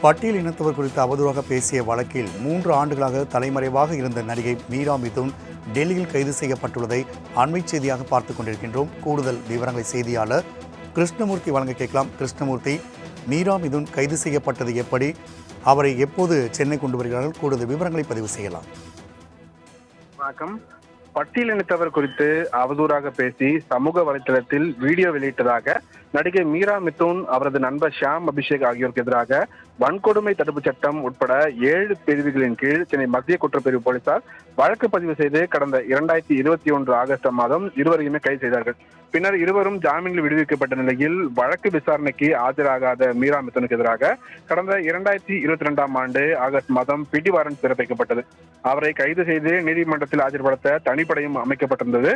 பட்டியல் இனத்தவர் குறித்து அவதூறாக பேசிய வழக்கில் மூன்று ஆண்டுகளாக தலைமறைவாக இருந்த நடிகை மீரா மிதுன் டெல்லியில் கைது செய்யப்பட்டுள்ளதை அண்மை செய்தியாக பார்த்துக் கொண்டிருக்கின்றோம். கூடுதல் விவரங்களை செய்தியாளர் கிருஷ்ணமூர்த்தி வழங்க கேட்கலாம். கிருஷ்ணமூர்த்தி மீரா மிதுன் கைது செய்யப்பட்டது எப்படி? அவரை எப்போது சென்னை கொண்டு வருகிறார்கள்? கூடுதல் விவரங்களை பதிவு செய்யலாம். வணக்கம். பட்டியலினத்தவர் குறித்து அவதூறாக பேசி சமூக வலைதளத்தில் வீடியோ வெளியிட்டதாக நடிகை மீரா மித்தூன் அவரது நண்பர் ஷியாம் அபிஷேக் ஆகியோருக்கு எதிராக வன்கொடுமை தடுப்பு சட்டம் உட்பட ஏழு பிரிவுகளின் கீழ் சென்னை மத்திய குற்றப்பிரிவு போலீசார் வழக்கு பதிவு செய்து கடந்த இரண்டாயிரத்தி இருபத்தி ஒன்று ஆகஸ்ட் மாதம் இருவரையுமே கைது செய்தார்கள். பின்னர் இருவரும் ஜாமீனில் விடுவிக்கப்பட்ட நிலையில் வழக்கு விசாரணைக்கு ஆஜராகாத மீரா மிதுனுக்கு எதிராக கடந்த இரண்டாயிரத்தி இருபத்தி ரெண்டாம் ஆண்டு ஆகஸ்ட் மாதம் பிடி வாரண்ட் பிறப்பிக்கப்பட்டது. அவரை கைது செய்து நீதிமன்றத்தில் ஆஜர்படுத்த தனிப்படையும் அமைக்கப்பட்டிருந்தது.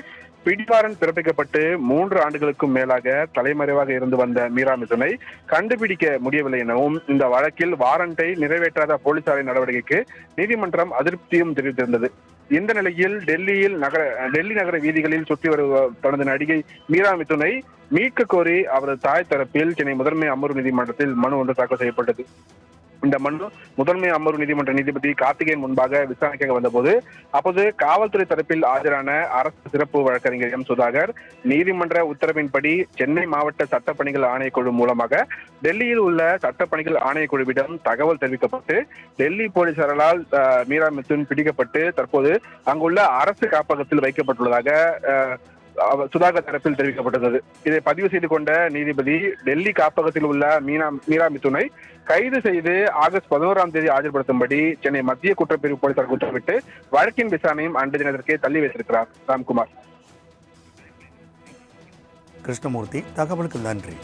பிடி வாரண்ட் பிறப்பிக்கப்பட்டு மூன்று ஆண்டுகளுக்கும் மேலாக தலைமறைவாக இருந்து வந்த மீரா மிதுனை கண்டுபிடிக்க முடியவில்லை எனவும் இந்த வழக்கில் வாரண்டை நிறைவேற்றாத போலீசாரின் நடவடிக்கைக்கு நீதிமன்றம் அதிருப்தியும் தெரிவித்திருந்தது. இந்த நிலையில் டெல்லியில் நகர டெல்லி நகர வீதிகளில் சுற்றி வருவ தனது நடிகை மீரா மிதுனை மீட்க கோரி அவரது தாய் தரப்பில் சென்னை முதன்மை அமர்வு நீதிமன்றத்தில் மனு ஒன்று தாக்கல் செய்யப்பட்டது. இந்த மனு முதன்மை அமர்வு நீதிமன்ற நீதிபதி கார்த்திகேயன் முன்பாக விசாரணைக்காக வந்தபோது அப்போது காவல்துறை தரப்பில் ஆஜரான அரசு சிறப்பு வழக்கறிஞர் எம் சுதாகர் நீதிமன்ற உத்தரவின்படி சென்னை மாவட்ட சட்டப்பணிகள் ஆணையக்குழு மூலமாக டெல்லியில் உள்ள சட்டப்பணிகள் ஆணையக்குழுவிடம் தகவல் தெரிவிக்கப்பட்டு டெல்லி போலீசாரால் அஹ், மீரா மித்துன் பிடிக்கப்பட்டு தற்போது அங்குள்ள அரசு காப்பகத்தில் வைக்கப்பட்டுள்ளதாக அஹ், சுதாகர் தரப்பில் தெரிவிக்கப்பட்டிருந்தது. இதை பதிவு செய்து கொண்ட நீதிபதி டெல்லி காப்பகத்தில் உள்ள மீனா மீரா மிதுனை கைது செய்து ஆகஸ்ட் பதினோராம் தேதி ஆஜர்படுத்தும்படி சென்னை மத்திய குற்றப்பிரிவு போலீசார் உத்தரவிட்டு வழக்கின் விசாரணையும் அன்று தினத்திற்கே தள்ளி வைத்திருக்கிறார் ராம்குமார். கிருஷ்ணமூர்த்தி தகவலுக்கு நன்றி.